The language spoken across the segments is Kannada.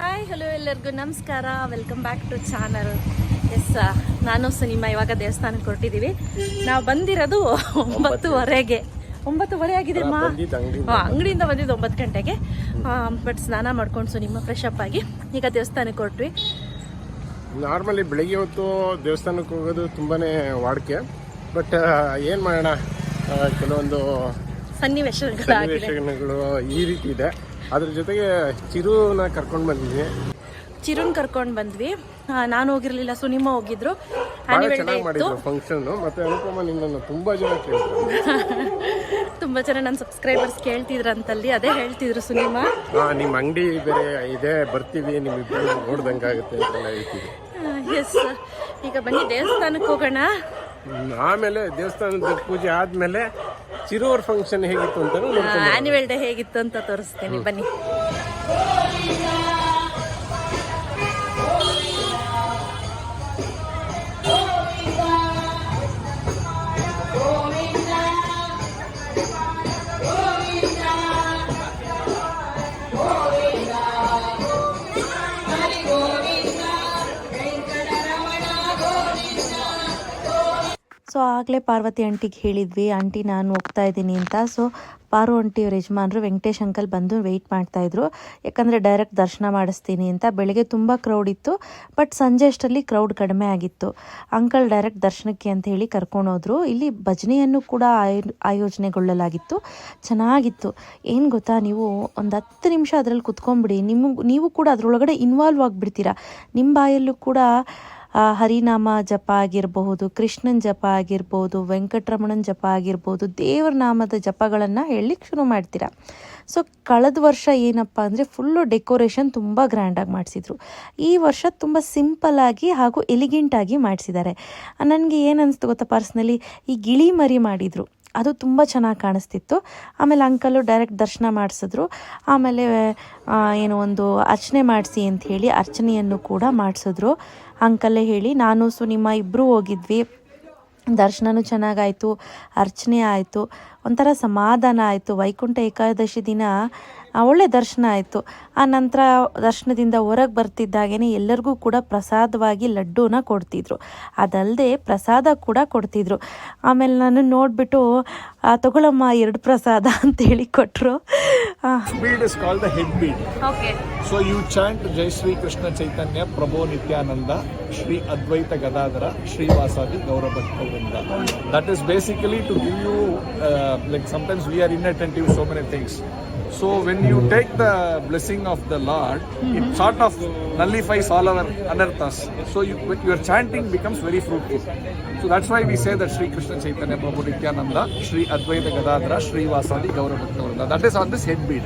ಹಾಯ್ ಹಲೋ ಎಲ್ಲರಿಗೂ. ನಮಸ್ಕಾರ. Welcome back to channel S ನಾನು ಸಿನಿಮಾ ಇವಾಗ ದೇವಸ್ಥಾನಕ್ಕೆ ಹೊರಟಿದ್ದೀವಿ. ನಾವು ಬಂದಿರೋದು ಒಂಬತ್ತುವರೆಗೆ. ಒಂಬತ್ತುವರೆ ಆಗಿದೆ ಮಾ. ಅಂಗಡಿಯಿಂದ. ಬಂದಿದ್ದು ಒಂಬತ್ತು ಗಂಟೆಗೆ. ಬಟ್ ಸ್ನಾನ ಮಾಡ್ಕೊಂಡು ಸಿನಿಮಾ ಫ್ರೆಶ್ ಅಪ್ ಆಗಿ ಈಗ ದೇವಸ್ಥಾನಕ್ಕೆ ಹೊರಟ್ವಿ. ನಾರ್ಮಲಿ ಬೆಳಿಗ್ಗೆ ಹೊತ್ತು ದೇವಸ್ಥಾನಕ್ಕೆ ಹೋಗೋದು ತುಂಬಾನೇ ವಾಡಿಕೆ. ಬಟ್ ಏನು ಮಾಡೋಣ? ಕೆಲವೊಂದು ಸನ್ನಿವೇಶಗಳು ಈ ರೀತಿ ಇದೆ. ಅದ್ರ ಜೊತೆಗೆ ಚಿರುನ ಕರ್ಕೊಂಡು ಬಂದಿದ್ವಿ. ಚಿರುನ್ ಕರ್ಕೊಂಡು ಬಂದ್ವಿ. ನಾನು ಹೋಗಿರ್ಲಿಲ್ಲ ಸುನಿಮಾ ಹೋಗಿದ್ರು. ಭಾಳ ಚೆನ್ನಾಗಿ ಮಾಡಿದ್ರು ಫಂಕ್ಷನ್ ಮತ್ತೆ ಅನುಪಮ ನಿನ್ನನ್ನು ತುಂಬಾ ಜನ ಕೇಳಿದ್ರು. ತುಂಬಾ ಜನ ನನ್ನ ಸಬ್ಸ್ಕ್ರೈಬರ್ಸ್ ಕೇಳ್ತಿದ್ರಂತಲ್ಲಿ ಅದೇ ಹೇಳ್ತಿದ್ರು ಸುನಿಮಾ. ನಿಮ್ಮ ಅಂಗಡಿ ಬೇರೆ ಇದೆ ಬರ್ತೀವಿ ನಿಮ್ಮಿಬ್ಬರು ನೋಡ್ದಂಗಾಗುತ್ತೆ ಅಂತೆಲ್ಲ ಹೇಳ್ತಿದ್ರು. ಎಸ್ ಈಗ ಬನ್ನಿ ದೇವಸ್ಥಾನಕ್ಕೆ ಹೋಗೋಣ. ಆಮೇಲೆ ದೇವಸ್ಥಾನದ ಪೂಜೆ ಆದ್ಮೇಲೆ ಚಿರುವರ್ ಫಂಕ್ಷನ್ ಹೇಗಿತ್ತು ಅಂತ ಆನ್ಯುವಲ್ ಡೇ ಹೇಗಿತ್ತು ಅಂತ ತೋರಿಸ್ತೀನಿ ಬನ್ನಿ. ಸೊ ಆಗಲೇ ಪಾರ್ವತಿ ಆಂಟಿಗೆ ಹೇಳಿದ್ವಿ, ಆಂಟಿ, ನಾನು ಹೋಗ್ತಾ ಇದ್ದೀನಿ ಅಂತ. ಸೊ ಪಾರು ಆಂಟಿ ಅವ್ರ ಯಜಮಾನ್ರು ವೆಂಕಟೇಶ್ ಅಂಕಲ್ ಬಂದು ವೆಯ್ಟ್ ಮಾಡ್ತಾಯಿದ್ರು ಯಾಕಂದರೆ ಡೈರೆಕ್ಟ್ ದರ್ಶನ ಮಾಡಿಸ್ತೀನಿ ಅಂತ. ಬೆಳಗ್ಗೆ ತುಂಬ ಕ್ರೌಡ್ ಇತ್ತು ಬಟ್ ಸಂಜೆ ಅಷ್ಟರಲ್ಲಿ ಕ್ರೌಡ್ ಕಡಿಮೆ ಆಗಿತ್ತು. ಅಂಕಲ್ ಡೈರೆಕ್ಟ್ ದರ್ಶನಕ್ಕೆ ಅಂತ ಹೇಳಿ ಕರ್ಕೊಂಡೋದ್ರು ಇಲ್ಲಿ ಭಜನೆಯನ್ನು ಕೂಡ ಆಯೋ, ಆಯೋಜನೆಗೊಳ್ಳಲಾಗಿತ್ತು. ಚೆನ್ನಾಗಿತ್ತು. ಏನು ಗೊತ್ತಾ, ನೀವು ಒಂದು ಹತ್ತು ನಿಮಿಷ ಅದರಲ್ಲಿ ಕುತ್ಕೊಂಡ್ಬಿಡಿ. ನಿಮ್ಗೆ, ನೀವು ಕೂಡ ಅದರೊಳಗಡೆ ಇನ್ವಾಲ್ವ್ ಆಗಿಬಿಡ್ತೀರಾ. ನಿಮ್ಮ ಬಾಯಲ್ಲೂ ಕೂಡ ಹರಿನಾಮ ಜಪ ಆಗಿರಬಹುದು, ಕೃಷ್ಣನ್ ಜಪ ಆಗಿರ್ಬೋದು ವೆಂಕಟರಮಣನ್ ಜಪ ಆಗಿರ್ಬೋದು ದೇವರ ನಾಮದ ಜಪಗಳನ್ನು ಹೇಳಲಿಕ್ಕೆ ಶುರು ಮಾಡ್ತೀರಾ? ಸೊ ಕಳೆದ ವರ್ಷ ಏನಪ್ಪ ಅಂದರೆ ಫುಲ್ಲು ಡೆಕೋರೇಷನ್ ತುಂಬ ಗ್ರ್ಯಾಂಡಾಗಿ ಮಾಡಿಸಿದ್ರು. ಈ ವರ್ಷ ತುಂಬ ಸಿಂಪಲ್ಲಾಗಿ ಹಾಗೂ ಎಲಿಗೆಂಟಾಗಿ ಮಾಡಿಸಿದ್ದಾರೆ. ನನಗೆ ಏನು ಅನಿಸ್ತು ಗೊತ್ತಾ? ಪರ್ಸ್ನಲಿ ಈ ಗಿಳಿ ಮರಿ ಮಾಡಿದರು. ಅದು ತುಂಬ ಚೆನ್ನಾಗಿ ಕಾಣಿಸ್ತಿತ್ತು. ಆಮೇಲೆ ಅಂಕಲು ಡೈರೆಕ್ಟ್ ದರ್ಶನ ಮಾಡಿಸಿದ್ರು. ಆಮೇಲೆ ಏನು ಒಂದು ಅರ್ಚನೆ ಮಾಡಿಸಿ ಅಂತ ಹೇಳಿ ಅರ್ಚನೆಯನ್ನು ಕೂಡ ಮಾಡಿಸಿದ್ರು. ಅಂಕಲ್ಲೇ ಹೇಳಿ, ನಾನು ಸುನಿಮ ಇಬ್ಬರು ಹೋಗಿದ್ವಿ. ದರ್ಶನವೂ ಚೆನ್ನಾಗಾಯಿತು, ಅರ್ಚನೆ ಆಯಿತು. ಒಂಥರ ಸಮಾಧಾನ ಆಯಿತು. ವೈಕುಂಠ ಏಕಾದಶಿ ದಿನ ಒಳ್ಳೆ ದರ್ಶನ ಆಯಿತು. ಆ ನಂತರ ದರ್ಶನದಿಂದ ಹೊರಗೆ ಬರ್ತಿದ್ದಾಗೇ ಎಲ್ಲರಿಗೂ ಕೂಡ ಪ್ರಸಾದವಾಗಿ ಲಡ್ಡೂನ ಕೊಡ್ತಿದ್ರು. ಅದಲ್ಲದೆ ಪ್ರಸಾದ ಕೂಡ ಕೊಡ್ತಿದ್ರು. ಆಮೇಲೆ ನಾನು ನೋಡಿಬಿಟ್ಟು ತಗೊಳ್ಳಮ್ಮ ಎರಡು ಪ್ರಸಾದ ಅಂತ ಹೇಳಿ ಕೊಟ್ರು. So you chant Jai Shri Krishna Chaitanya Prabho Nityananda Shri Advaita Gadadhara Shrivasadi Gaura Bhakta Vrinda that is basically to give you like sometimes we are inattentive so many things so when you take the blessing of the lord it sort ಆಫ್ನಲ್ಲಿ nullifies all our anarthas so you your chanting becomes very fruitful So that's why we say that Sri Krishna Chaitanya Prabhu Nityananda, Sri Advaita Gadadhara, Sri Vasadi Gaurabhaktavranda. That is on this head beat.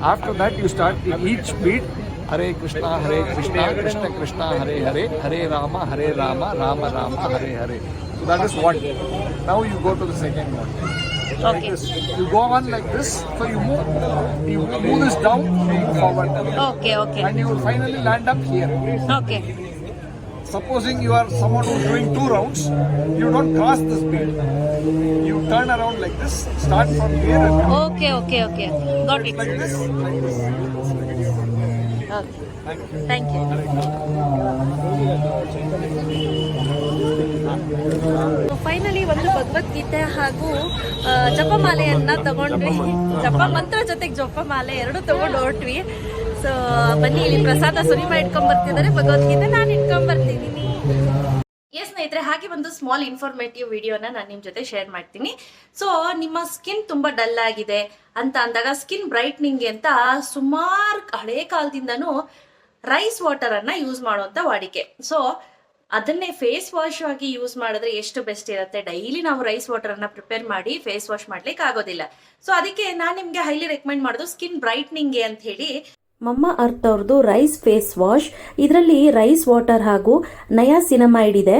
After that you start in each beat Hare Krishna, Hare Krishna, Krishna Krishna, Hare Hare, Hare Rama, Hare Rama, Rama Rama, Hare Hare. So that is one. Now you go to the second one. Okay. You go on like this, so you move, you move this down, you move forward. Okay, okay. And you will finally land up here. Okay. Supposing you are someone who's doing two rounds, you don't cross this bead. You turn around like this, start from here and come. Okay, okay, okay. Got it. Like this, like this. Okay. Thank you. Thank you. Finally ಒಂದು ಭಗವದ್ಗೀತೆ ಹಾಗೂ ಜಪಮಾಲೆಯನ್ನ ತಗೊಂಡ್ವಿ. ಜಪ ಮಂತ್ರ ಜೊತೆಗೆ ಜಪಮಾಲೆ ಎರಡು ತಗೊಂಡು ಹೊರಟ್ವಿ. ಸೊ ಬನ್ನಿ, ಇಲ್ಲಿ ಪ್ರಸಾದ ಸುರಿಮಾ ಇಟ್ಕೊಂಡ್ ಬರ್ತಿದ್ದಾರೆ ಭಗವದ್ಗೀತೆ ನಾನು ಇಟ್ಕೊಂಡ್ ಬರ್ತಿದ್ದೀನಿ ಸ್ನೇಹಿತರೆ, ಹಾಗೆ ಒಂದು ಸ್ಮಾಲ್ ಇನ್ಫಾರ್ಮೇಟಿವ್ ವಿಡಿಯೋನ ನಾನು ನಿಮ್ಮ ಜೊತೆ ಶೇರ್ ಮಾಡ್ತೀನಿ. ಸೊ ನಿಮ್ಮ ಸ್ಕಿನ್ ತುಂಬಾ ಡಲ್ ಆಗಿದೆ ಅಂತ ಅಂದಾಗ ಸ್ಕಿನ್ ಬ್ರೈಟ್ನಿಂಗ್ ಅಂತ ಸುಮಾರು ಹಳೆ ಕಾಲದಿಂದನೂ ರೈಸ್ ವಾಟರ್ ಅನ್ನ ಯೂಸ್ ಮಾಡುವಂಥ ವಾಡಿಕೆ. ಸೊ ಅದನ್ನೇ ಫೇಸ್ ವಾಶ್ ಆಗಿ ಯೂಸ್ ಮಾಡಿದ್ರೆ ಎಷ್ಟು ಬೆಸ್ಟ್ ಇರುತ್ತೆ? ಡೈಲಿ ನಾವು ರೈಸ್ ವಾಟರ್ ಅನ್ನ ಪ್ರಿಪೇರ್ ಮಾಡಿ ಫೇಸ್ ವಾಶ್ ಮಾಡ್ಲಿಕ್ಕೆ ಆಗೋದಿಲ್ಲ. ಸೊ ಅದಕ್ಕೆ ನಾನು ನಿಮ್ಗೆ ಹೈಲಿ ರೆಕಮೆಂಡ್ ಮಾಡೋದು ಸ್ಕಿನ್ ಬ್ರೈಟ್ನಿಂಗ್ಗೆ ಅಂತ ಹೇಳಿ. ಮಮ್ಮ ಅರ್ಥ ಅವ್ರದ್ದು ರೈಸ್ ಫೇಸ್ ವಾಶ್ ಇದರಲ್ಲಿ ರೈಸ್ ವಾಟರ್ ಹಾಗೂ ನಯಾಸಿನಮೈಡ್ ಇದೆ.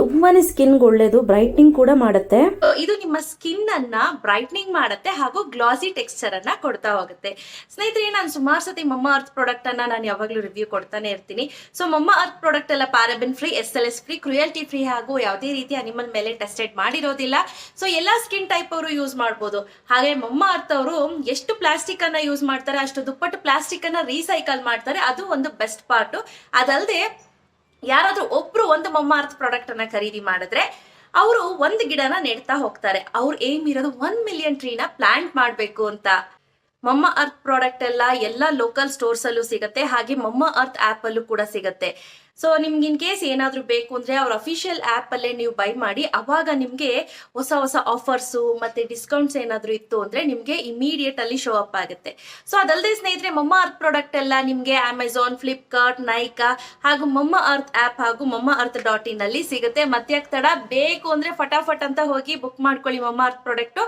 ತುಂಬಾನೇ ಸ್ಕಿನ್ ಒಳ್ಳೇದು, ಬ್ರೈಟ್ನಿಂಗ್ ಕೂಡ ಮಾಡುತ್ತೆ. ಇದು ನಿಮ್ಮ ಸ್ಕಿನ್ ಅನ್ನ ಬ್ರೈಟ್ನಿಂಗ್ ಮಾಡುತ್ತೆ ಹಾಗೂ ಗ್ಲಾಸಿ ಟೆಕ್ಸ್ಚರ್ ಅನ್ನ ಕೊಡ್ತಾ ಹೋಗುತ್ತೆ. ಸ್ನೇಹಿತರೆ, ನಾನು ಸುಮಾರು ಸತಿ ಮಮ್ಮ ಅರ್ತ್ ಪ್ರಾಡಕ್ಟ್ ಅನ್ನ ನಾನು ಯಾವಾಗಲೂ ರಿವ್ಯೂ ಕೊಡ್ತಾನೆ ಇರ್ತೀನಿ. ಸೊ, ಮಮ್ಮ ಅರ್ತ್ ಪ್ರಾಡಕ್ಟ್ ಎಲ್ಲ paraben free, S L S free, cruelty free ಹಾಗೂ ಯಾವುದೇ ರೀತಿ ಅನಿಮಲ್ ಮೇಲೆ ಟೆಸ್ಟೆಡ್ ಮಾಡಿರೋದಿಲ್ಲ. ಸೊ, ಎಲ್ಲಾ ಸ್ಕಿನ್ ಟೈಪ್ ಅವರು ಯೂಸ್ ಮಾಡ್ಬೋದು. ಹಾಗೆ ಮಮ್ಮ ಅರ್ತ್ ಅವರು ಎಷ್ಟು ಪ್ಲಾಸ್ಟಿಕ್ ಅನ್ನ ಯೂಸ್ ಮಾಡ್ತಾರೆ, ಅಷ್ಟು ದುಪ್ಪಟ್ಟು ಪ್ಲಾಸ್ಟಿಕ್ ಅನ್ನ ರೀಸೈಕಲ್ ಮಾಡ್ತಾರೆ. ಅದು ಒಂದು ಬೆಸ್ಟ್ ಪಾರ್ಟ್. ಅದಲ್ಲದೆ ಯಾರಾದ್ರೂ ಒಂದು ಅರ್ತ್ ಪ್ರಾಡಕ್ಟ್ ಅನ್ನ ಖರೀದಿ ಮಾಡಿದ್ರೆ ಅವರು ಒಂದು ಗಿಡನ ನೆಡ್ತಾ ಹೋಗ್ತಾರೆ. ಅವ್ರು ಏಮ್ ಇರೋದು ಒನ್ ಮಿಲಿಯನ್ ಟ್ರೀನ ಪ್ಲಾಂಟ್ ಮಾಡಬೇಕು ಅಂತ. ಮಮ್ಮ ಅರ್ತ್ ಪ್ರಾಡಕ್ಟ್ ಎಲ್ಲ ಎಲ್ಲ ಲೋಕಲ್ ಸ್ಟೋರ್ಸ್ ಅಲ್ಲೂ ಸಿಗುತ್ತೆ, ಹಾಗೆ ಮಮ್ಮ ಅರ್ತ್ ಆಪ್ ಅಲ್ಲೂ ಕೂಡ ಸಿಗುತ್ತೆ. ಸೊ ನಿಮ್ಗೆ ಇನ್ ಕೇಸ್ ಏನಾದರೂ ಬೇಕು ಅಂದ್ರೆ ಅವ್ರ ಅಫಿಷಿಯಲ್ ಆಪ್ ಅಲ್ಲೇ ನೀವು ಬೈ ಮಾಡಿ, ಅವಾಗ ನಿಮಗೆ ಹೊಸ ಹೊಸ ಆಫರ್ಸು ಮತ್ತೆ ಡಿಸ್ಕೌಂಟ್ಸ್ ಏನಾದರೂ ಇತ್ತು ಅಂದ್ರೆ ನಿಮಗೆ ಇಮಿಡಿಯೇಟ್ ಅಲ್ಲಿ ಶೋ ಅಪ್ ಆಗುತ್ತೆ. ಸೊ ಅದಲ್ಲದೆ ಸ್ನೇಹಿತರೆ, ಮಮ್ಮ ಅರ್ತ್ ಪ್ರಾಡಕ್ಟ್ ಎಲ್ಲ ನಿಮಗೆ ಅಮೆಝಾನ್ ಫ್ಲಿಪ್ಕಾರ್ಟ್ ನೈಕಾ ಹಾಗೂ ಮಮ್ಮ ಅರ್ತ್ ಆ್ಯಪ್ ಹಾಗೂ ಮಮ್ಮ ಅರ್ತ್ ಡಾಟ್ ಇನ್ ಅಲ್ಲಿ ಸಿಗುತ್ತೆ. ಮತ್ತೆ ತಡ ಬೇಕು ಅಂದ್ರೆ ಫಟಾಫಟ್ ಅಂತ ಹೋಗಿ ಬುಕ್ ಮಾಡ್ಕೊಳ್ಳಿ ಮಮ್ಮ ಅರ್ತ್ ಪ್ರಾಡಕ್ಟ್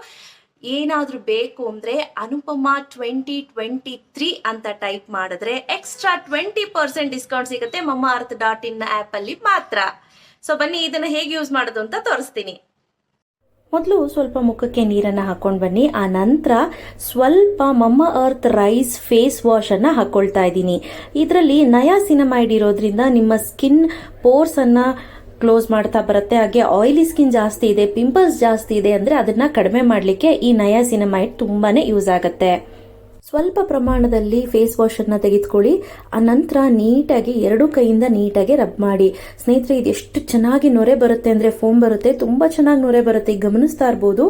ಏನಾದ್ರೂ ಬೇಕು ಅಂದ್ರೆ ಅನುಪಮ ಟ್ವೆಂಟಿ ಟ್ವೆಂಟಿ ತ್ರೀ ಅಂತ ಟೈಪ್ ಮಾಡಿದ್ರೆ ಎಕ್ಸ್ಟ್ರಾ ಟ್ವೆಂಟಿ ಪರ್ಸೆಂಟ್ ಡಿಸ್ಕೌಂಟ್ ಸಿಗುತ್ತೆ ಮಮ್ಮ ಅರ್ತ್ ಡಾಟ್ ಇನ್ ಆಪ್ ಅಲ್ಲಿ ಮಾತ್ರ. ಸೊ ಬನ್ನಿ, ಇದನ್ನ ಹೇಗೆ ಯೂಸ್ ಮಾಡೋದು ಅಂತ ತೋರಿಸ್ತೀನಿ. ಮೊದಲು ಸ್ವಲ್ಪ ಮುಖಕ್ಕೆ ನೀರನ್ನು ಹಾಕೊಂಡು ಬನ್ನಿ. ಆ ನಂತರ ಸ್ವಲ್ಪ ಮಮ್ಮ ಅರ್ತ್ ರೈಸ್ ಫೇಸ್ ವಾಶನ್ನು ಹಾಕ್ಕೊಳ್ತಾ ಇದ್ದೀನಿ. ಇದರಲ್ಲಿ ನಯಾಸಿನಮೈಡ್ ಇರೋದ್ರಿಂದ ನಿಮ್ಮ ಸ್ಕಿನ್ ಪೋರ್ಸನ್ನು ಕ್ಲೋಸ್ ಮಾಡ್ತಾ ಬರುತ್ತೆ. ಹಾಗೆ ಆಯಿಲಿ ಸ್ಕಿನ್ ಜಾಸ್ತಿ ಇದೆ ಪಿಂಪಲ್ಸ್ ಜಾಸ್ತಿ ಇದೆ ಅಂದರೆ ಅದನ್ನು ಕಡಿಮೆ ಮಾಡಲಿಕ್ಕೆ ಈ ನಯಾಸಿನಮೈಟ್ ತುಂಬಾ ಯೂಸ್ ಆಗುತ್ತೆ. ಸ್ವಲ್ಪ ಪ್ರಮಾಣದಲ್ಲಿ ಫೇಸ್ ವಾಶನ್ನು ತೆಗೆದುಕೊಳ್ಳಿ. ಆ ನಂತರ ನೀಟಾಗಿ, ಎರಡು ಕೈಯಿಂದ ನೀಟಾಗಿ ರಬ್ ಮಾಡಿ. ಸ್ನೇಹಿತರೆ, ಇದು ಎಷ್ಟು ಚೆನ್ನಾಗಿ ನೊರೆ ಬರುತ್ತೆ ಅಂದರೆ ಫೋಮ್ ಬರುತ್ತೆ. ತುಂಬ ಚೆನ್ನಾಗಿ ನೊರೆ ಬರುತ್ತೆ. ಗಮನಿಸ್ತಾ ಇರ್ಬೋದು.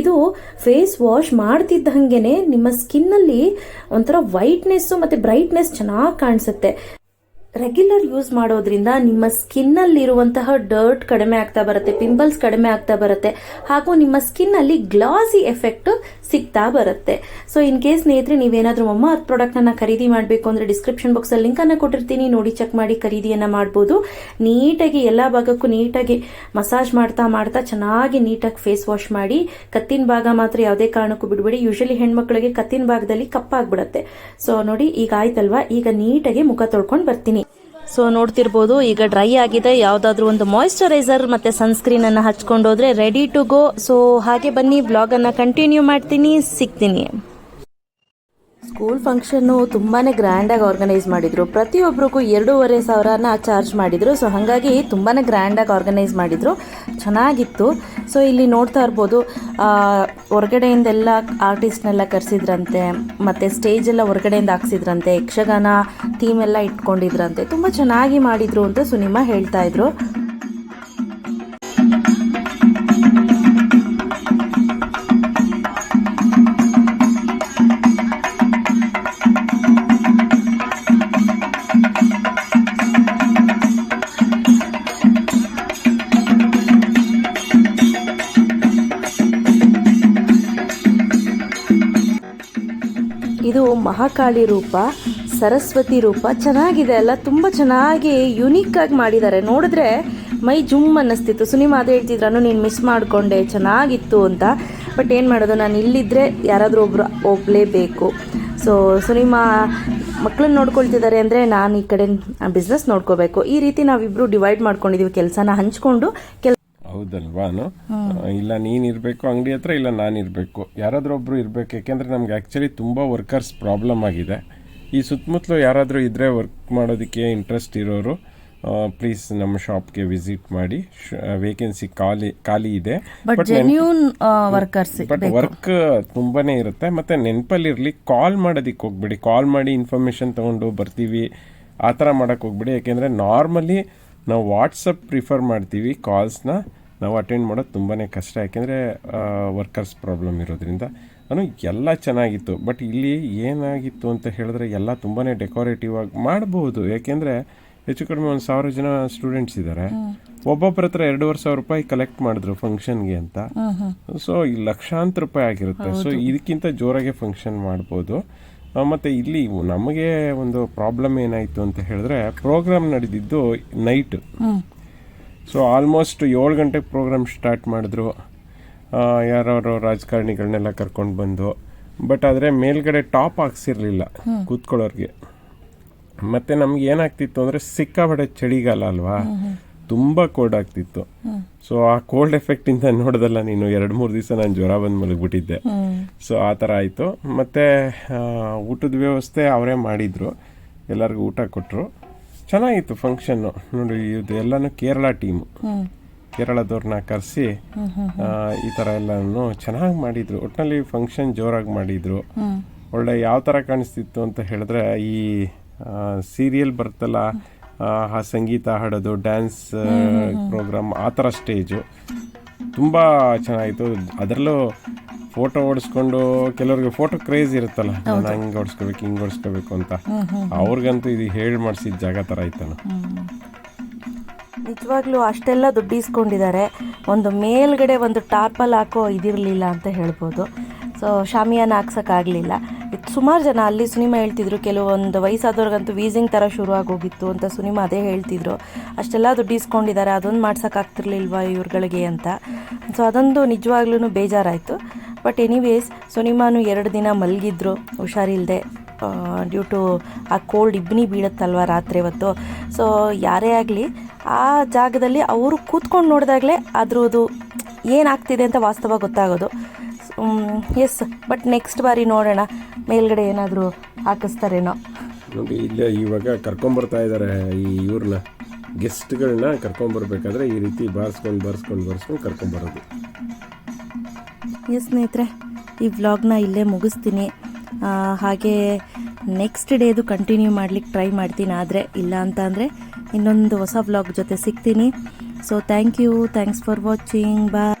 ಇದು ಫೇಸ್ ವಾಶ್ ಮಾಡ್ತಿದ್ದಂಗೆನೆ ನಿಮ್ಮ ಸ್ಕಿನ್ನಲ್ಲಿ ಒಂಥರ ವೈಟ್ನೆಸ್ಸು ಮತ್ತು ಬ್ರೈಟ್ನೆಸ್ ಚೆನ್ನಾಗಿ ಕಾಣಿಸುತ್ತೆ. ರೆಗ್ಯುಲರ್ ಯೂಸ್ ಮಾಡೋದ್ರಿಂದ ನಿಮ್ಮ ಸ್ಕಿನ್ನಲ್ಲಿರುವಂತಹ ಡರ್ಟ್ ಕಡಿಮೆ ಆಗ್ತಾ ಬರುತ್ತೆ ಪಿಂಪಲ್ಸ್ ಕಡಿಮೆ ಆಗ್ತಾ ಬರುತ್ತೆ, ಹಾಗೂ ನಿಮ್ಮ ಸ್ಕಿನ್ನಲ್ಲಿ ಗ್ಲಾಸಿ ಎಫೆಕ್ಟ್ ಸಿಗ್ತಾ ಬರುತ್ತೆ. ಸೊ ಇನ್ ಕೇಸ್ ಸ್ನೇಹಿತರೆ, ನೀವೇನಾದರೂ ಮಮ್ಮ ಪ್ರಾಡಕ್ಟ್ ಪ್ರಾಡಕ್ಟನ್ನು ಖರೀದಿ ಮಾಡಬೇಕು ಅಂದರೆ ಡಿಸ್ಕ್ರಿಪ್ಷನ್ ಬಾಕ್ಸಲ್ಲಿ ಲಿಂಕನ್ನು ಕೊಟ್ಟಿರ್ತೀನಿ. ನೋಡಿ ಚೆಕ್ ಮಾಡಿ ಖರೀದಿಯನ್ನು ಮಾಡ್ಬೋದು. ನೀಟಾಗಿ ಎಲ್ಲ ಭಾಗಕ್ಕೂ ನೀಟಾಗಿ ಮಸಾಜ್ ಮಾಡ್ತಾ ಮಾಡ್ತಾ ಚೆನ್ನಾಗಿ ನೀಟಾಗಿ ಫೇಸ್ ವಾಶ್ ಮಾಡಿ, ಕತ್ತಿನ ಭಾಗ ಮಾತ್ರ ಯಾವುದೇ ಕಾರಣಕ್ಕೂ ಬಿಡಬೇಡಿ. ಯೂಶಲಿ ಹೆಣ್ಮಕ್ಳಿಗೆ ಕತ್ತಿನ ಭಾಗದಲ್ಲಿ ಕಪ್ಪಾಗ್ಬಿಡುತ್ತೆ. ಸೊ ನೋಡಿ, ಈಗ ಆಯ್ತಲ್ವಾ? ಈಗ ನೀಟಾಗಿ ಮುಖ ತೊಳ್ಕೊಂಡು ಬರ್ತೀನಿ. ಸೊ ನೋಡ್ತಿರ್ಬೋದು, ಈಗ ಡ್ರೈ ಆಗಿದೆ. ಯಾವುದಾದ್ರೂ ಒಂದು ಮಾಯಿಶ್ಚರೈಸರ್ ಮತ್ತು ಸನ್ಸ್ಕ್ರೀನನ್ನು ಹಚ್ಕೊಂಡೋದ್ರೆ ರೆಡಿ ಟು ಗೋ ಸೊ ಹಾಗೆ ಬನ್ನಿ ಬ್ಲಾಗನ್ನು ಕಂಟಿನ್ಯೂ ಮಾಡ್ತೀನಿ, ಸಿಗ್ತೀನಿ. ಸ್ಕೂಲ್ ಫಂಕ್ಷನ್ನು ತುಂಬಾ ಗ್ರ್ಯಾಂಡಾಗಿ ಆರ್ಗನೈಸ್ ಮಾಡಿದರು. ಪ್ರತಿಯೊಬ್ಬರಿಗೂ ಎರಡೂವರೆ ಸಾವಿರನ ಚಾರ್ಜ್ ಮಾಡಿದರು. ಸೊ ಹಾಗಾಗಿ ತುಂಬಾ ಗ್ರ್ಯಾಂಡಾಗಿ ಆರ್ಗನೈಸ್ ಮಾಡಿದರು. ಚೆನ್ನಾಗಿತ್ತು. ಸೊ ಇಲ್ಲಿ ನೋಡ್ತಾ ಇರ್ಬೋದು ಹೊರಗಡೆಯಿಂದೆಲ್ಲ ಆರ್ಟಿಸ್ಟ್ನೆಲ್ಲ ಕರೆಸಿದ್ರಂತೆ, ಮತ್ತು ಸ್ಟೇಜ್ ಎಲ್ಲ ಹೊರಗಡೆಯಿಂದ ಹಾಕ್ಸಿದ್ರಂತೆ, ಯಕ್ಷಗಾನ ಥೀಮ್ ಎಲ್ಲ ಇಟ್ಕೊಂಡಿದ್ರಂತೆ. ತುಂಬ ಚೆನ್ನಾಗಿ ಮಾಡಿದರು ಅಂತ ಸುನಿಮಾ ಹೇಳ್ತಾ ಇದು ಮಹಾಕಾಳಿ ರೂಪ, ಸರಸ್ವತಿ ರೂಪ, ಚೆನ್ನಾಗಿದೆ ಅಲ್ಲ, ತುಂಬ ಚೆನ್ನಾಗಿ ಯುನೀಕ್ ಆಗಿ ಮಾಡಿದ್ದಾರೆ. ನೋಡಿದ್ರೆ ಮೈ ಜುಮ್ ಅನ್ನಿಸ್ತಿತ್ತು. ಸುನಿಮಾ ಅದೇ ಹೇಳ್ತಿದ್ರನು ನೀನು ಮಿಸ್ ಮಾಡಿಕೊಂಡೆ, ಚೆನ್ನಾಗಿತ್ತು ಅಂತ. ಬಟ್ ಏನು ಮಾಡೋದು, ನಾನು ಇಲ್ಲಿದ್ದರೆ ಯಾರಾದರೂ ಒಬ್ಬರು ಹೋಗ್ಲೇಬೇಕು ಸೊ ಸುನಿಮಾ ಮಕ್ಕಳನ್ನ ನೋಡ್ಕೊಳ್ತಿದ್ದಾರೆ ಅಂದರೆ ನಾನು ಈ ಕಡೆ ಬಿಸ್ನೆಸ್ ನೋಡ್ಕೋಬೇಕು. ಈ ರೀತಿ ನಾವಿಬ್ಬರು ಡಿವೈಡ್ ಮಾಡ್ಕೊಂಡಿದ್ದೀವಿ ಕೆಲಸನ ಹಂಚ್ಕೊಂಡು ಕೆಲ್ ಹೌದಲ್ವಾನು ಇಲ್ಲ ನೀನ್ ಇರಬೇಕು ಅಂಗಡಿ ಹತ್ರ ಇಲ್ಲ ನಾನು ಇರಬೇಕು. ಯಾರಾದ್ರೂ ಒಬ್ರು ಇರಬೇಕು ಯಾಕೆಂದ್ರೆ ನಮ್ಗೆ ಆ್ಯಕ್ಚುಲಿ ತುಂಬ ವರ್ಕರ್ಸ್ ಪ್ರಾಬ್ಲಮ್ ಆಗಿದೆ. ಈ ಸುತ್ತಮುತ್ತಲು ಯಾರಾದರೂ ಇದ್ರೆ ವರ್ಕ್ ಮಾಡೋದಕ್ಕೆ ಇಂಟ್ರೆಸ್ಟ್ ಇರೋರು ಪ್ಲೀಸ್ ನಮ್ಮ ಶಾಪ್ಗೆ ವಿಸಿಟ್ ಮಾಡಿ ವೇಕೆನ್ಸಿ ಖಾಲಿ ಖಾಲಿ ಇದೆ. ಬಟ್ ವರ್ಕ್ ತುಂಬಾನೇ ಇರುತ್ತೆ. ಮತ್ತೆ ನೆನಪಲ್ಲಿರಲಿ ಕಾಲ್ ಮಾಡೋದಕ್ಕೆ ಹೋಗ್ಬೇಡಿ. ಕಾಲ್ ಮಾಡಿ ಇನ್ಫಾರ್ಮೇಶನ್ ತಗೊಂಡು ಬರ್ತೀವಿ. ಆ ಥರ ಮಾಡೋಕ್ಕೆ ಹೋಗ್ಬೇಡಿ. ಯಾಕೆಂದರೆ ನಾರ್ಮಲಿ ನಾವು ವಾಟ್ಸಪ್ ಪ್ರಿಫರ್ ಮಾಡ್ತೀವಿ ಕಾಲ್ಸ್ನ ನಾವು ಅಟೆಂಡ್ ಮಾಡೋದು ತುಂಬಾ ಕಷ್ಟ. ಯಾಕೆಂದರೆ ವರ್ಕರ್ಸ್ ಪ್ರಾಬ್ಲಮ್ ಇರೋದ್ರಿಂದ. ನಾನು ಎಲ್ಲ ಚೆನ್ನಾಗಿತ್ತು. ಬಟ್ ಇಲ್ಲಿ ಏನಾಗಿತ್ತು ಅಂತ ಹೇಳಿದ್ರೆ ಎಲ್ಲ ತುಂಬಾ ಡೆಕೋರೇಟಿವ್ ಆಗಿ ಮಾಡಬಹುದು ಯಾಕೆಂದರೆ ಹೆಚ್ಚು ಕಡಿಮೆ ಒಂದು ಸಾವಿರ ಜನ ಸ್ಟೂಡೆಂಟ್ಸ್ ಇದ್ದಾರೆ ಒಬ್ಬೊಬ್ಬರ ಹತ್ರ ಎರಡೂವರೆ ಸಾವಿರ ರೂಪಾಯಿ ಕಲೆಕ್ಟ್ ಮಾಡಿದ್ರು ಫಂಕ್ಷನ್ಗೆ ಅಂತ. ಸೊ ಈ ಲಕ್ಷಾಂತರ ರೂಪಾಯಿ ಆಗಿರುತ್ತೆ. ಸೊ ಇದಕ್ಕಿಂತ ಜೋರಾಗೆ ಫಂಕ್ಷನ್ ಮಾಡ್ಬೋದು. ಮತ್ತೆ ಇಲ್ಲಿ ನಮಗೆ ಒಂದು ಪ್ರಾಬ್ಲಮ್ ಏನಾಯಿತು ಅಂತ ಹೇಳಿದ್ರೆ ಪ್ರೋಗ್ರಾಮ್ ನಡೆದಿದ್ದು ನೈಟ್ ಸೊ ಆಲ್ಮೋಸ್ಟ್ ಏಳು ಗಂಟೆಗೆ ಪ್ರೋಗ್ರಾಮ್ ಸ್ಟಾರ್ಟ್ ಮಾಡಿದ್ರು. ಯಾರು ರಾಜಕಾರಣಿಗಳನ್ನೆಲ್ಲ ಕರ್ಕೊಂಡು ಬಂದು. ಬಟ್ ಆದರೆ ಮೇಲ್ಗಡೆ ಟಾಪ್ ಹಾಕ್ಸಿರ್ಲಿಲ್ಲ ಕೂತ್ಕೊಳ್ಳೋರಿಗೆ. ಮತ್ತೆ ನಮ್ಗೆ ಏನಾಗ್ತಿತ್ತು ಅಂದರೆ ಸಿಕ್ಕಾಪಟ್ಟೆ ಚಳಿಗಾಲ ಅಲ್ವಾ? ತುಂಬ ಕೋಲ್ಡ್ ಆಗ್ತಿತ್ತು. ಸೊ ಆ ಕೋಲ್ಡ್ ಎಫೆಕ್ಟಿಂದ ನೋಡ್ದಲ್ಲ ನೀನು ಎರಡು ಮೂರು ದಿವಸ ನಾನು ಜ್ವರ ಬಂದು ಮಲಗಿಬಿಟ್ಟಿದ್ದೆ. ಸೊ ಆ ಥರ ಆಯಿತು. ಮತ್ತು ಊಟದ ವ್ಯವಸ್ಥೆ ಅವರೇ ಮಾಡಿದರು. ಎಲ್ಲರಿಗೂ ಊಟ ಕೊಟ್ಟರು ಚೆನ್ನಾಗಿತ್ತು ಫಂಕ್ಷನ್ನು ನೋಡಿ ಇದು ಎಲ್ಲನೂ ಕೇರಳ ಟೀಮು ಕೇರಳದವ್ರನ್ನ ಕರೆಸಿ ಈ ಥರ ಎಲ್ಲನೂ ಚೆನ್ನಾಗಿ ಮಾಡಿದರು. ಒಟ್ಟಿನಲ್ಲಿ ಫಂಕ್ಷನ್ ಜೋರಾಗಿ ಮಾಡಿದರು. ಒಳ್ಳೆ ಯಾವ ಥರ ಕಾಣಿಸ್ತಿತ್ತು ಅಂತ ಹೇಳಿದ್ರೆ ಈ ಸೀರಿಯಲ್ ಬರ್ತಲ್ಲ ಆ, ಆ ಸಂಗೀತ ಹಾಡೋದು ಡ್ಯಾನ್ಸ್ ಪ್ರೋಗ್ರಾಮ್ ಆ ಥರ ಸ್ಟೇಜು ತುಂಬ ಚೆನ್ನಾಗಿತ್ತು. ಅದರಲ್ಲೂ ಫೋಟೋ ಓಡಿಸ್ಕೊಂಡು ಕೆಲವ್ರಿಗೆ ಫೋಟೋ ಕ್ರೇಜ್ ಇರುತ್ತಲ್ಲ ನಾನು ಹಂಗೆ ಓಡಿಸ್ಕೋಬೇಕು ಹಿಂಗೆ ಓಡಿಸ್ಕೋಬೇಕು ಅಂತ. ಅವ್ರಿಗಂತೂ ಇದು ಹೇಳಿ ಮಾಡಿಸಿದ ಜಾಗ ಥರ ಇತ್ತಲ್ಲ ನಿಜವಾಗ್ಲೂ ಅಷ್ಟೆಲ್ಲ ದುಡ್ಡು ಇಸ್ಕೊಂಡಿದ್ದಾರೆ ಒಂದು ಮೇಲ್ಗಡೆ ಒಂದು ಟಾರ್ಪಲ್ ಹಾಕೋ ಇದಿರಲಿಲ್ಲ ಅಂತ ಹೇಳ್ಬೋದು. ಸೊ ಶಾಮಿಯಾನ ಹಾಕ್ಸೋಕ್ಕಾಗಲಿಲ್ಲ ಸುಮಾರು ಜನ ಅಲ್ಲಿ ಸುನಿಮಾ ಹೇಳ್ತಿದ್ರು ಕೆಲವೊಂದು ವಯಸ್ಸಾದವ್ರಿಗಂತೂ ವೀಸಿಂಗ್ ಥರ ಶುರು ಆಗೋಗಿತ್ತು ಅಂತ ಸುನಿಮಾ ಅದೇ ಹೇಳ್ತಿದ್ರು. ಅಷ್ಟೆಲ್ಲ ದುಡ್ಡು ಇಸ್ಕೊಂಡಿದ್ದಾರೆ ಅದೊಂದು ಮಾಡ್ಸೋಕ್ಕಾಗ್ತಿರ್ಲಿಲ್ವಾ ಇವ್ರುಗಳಿಗೆ ಅಂತ. ಸೊ ಅದೊಂದು ನಿಜವಾಗ್ಲೂ ಬೇಜಾರಾಯಿತು. ಬಟ್ ಎನಿವೇಸ್ ಸುನಿಮಾನು ಎರಡು ದಿನ ಮಲಗಿದ್ರು. ಹುಷಾರಿಲ್ಲದೆ ಡ್ಯೂ ಟು ಆ ಕೋಲ್ಡ್ ಇಬ್ಬನಿ ಬೀಳುತ್ತಲ್ವ ರಾತ್ರಿ ಹೊತ್ತು. ಸೊ ಯಾರೇ ಆಗಲಿ, ಆ ಜಾಗದಲ್ಲಿ ಅವರು ಕೂತ್ಕೊಂಡು ನೋಡಿದಾಗಲೇ ಅದ್ರದ್ದು ಏನಾಗ್ತಿದೆ ಅಂತ ವಾಸ್ತವ ಗೊತ್ತಾಗೋದು. ಎಸ್ ಬಟ್ ನೆಕ್ಸ್ಟ್ ಬಾರಿ ನೋಡೋಣ. ಮೇಲ್ಗಡೆ ಏನಾದರೂ ಹಾಕಿಸ್ತಾರೇನೋ. ನೋಡಿ, ಇಲ್ಲೇ ಇವಾಗ ಕರ್ಕೊಂಬರ್ತಾ ಇದ್ದಾರೆ ಈ ಇವ್ರನ್ನ ಗೆಸ್ಟ್ಗಳನ್ನ ಕರ್ಕೊಂಬರ್ಬೇಕಾದ್ರೆ ಈ ರೀತಿ ಬಾರಿಸ್ಕೊಂಡು ಬಾರಿಸ್ಕೊಂಡು ಬಾರಿಸ್ಕೊಂಡು ಕರ್ಕೊಂಬರೋದು. ಎಸ್ ಸ್ನೇಹಿತರೆ, ಈ ವ್ಲಾಗ್ನ ಇಲ್ಲೇ ಮುಗಿಸ್ತೀನಿ. ಹಾಗೆ ನೆಕ್ಸ್ಟ್ ಡೇದು ಕಂಟಿನ್ಯೂ ಮಾಡ್ಲಿಕ್ಕೆ ಟ್ರೈ ಮಾಡ್ತೀನಿ, ಆದರೆ ಇಲ್ಲ ಅಂತ ಅಂದರೆ ಇನ್ನೊಂದು ಹೊಸ ವ್ಲಾಗ್ ಜೊತೆ ಸಿಗ್ತೀನಿ. So thank you thanks for watching bye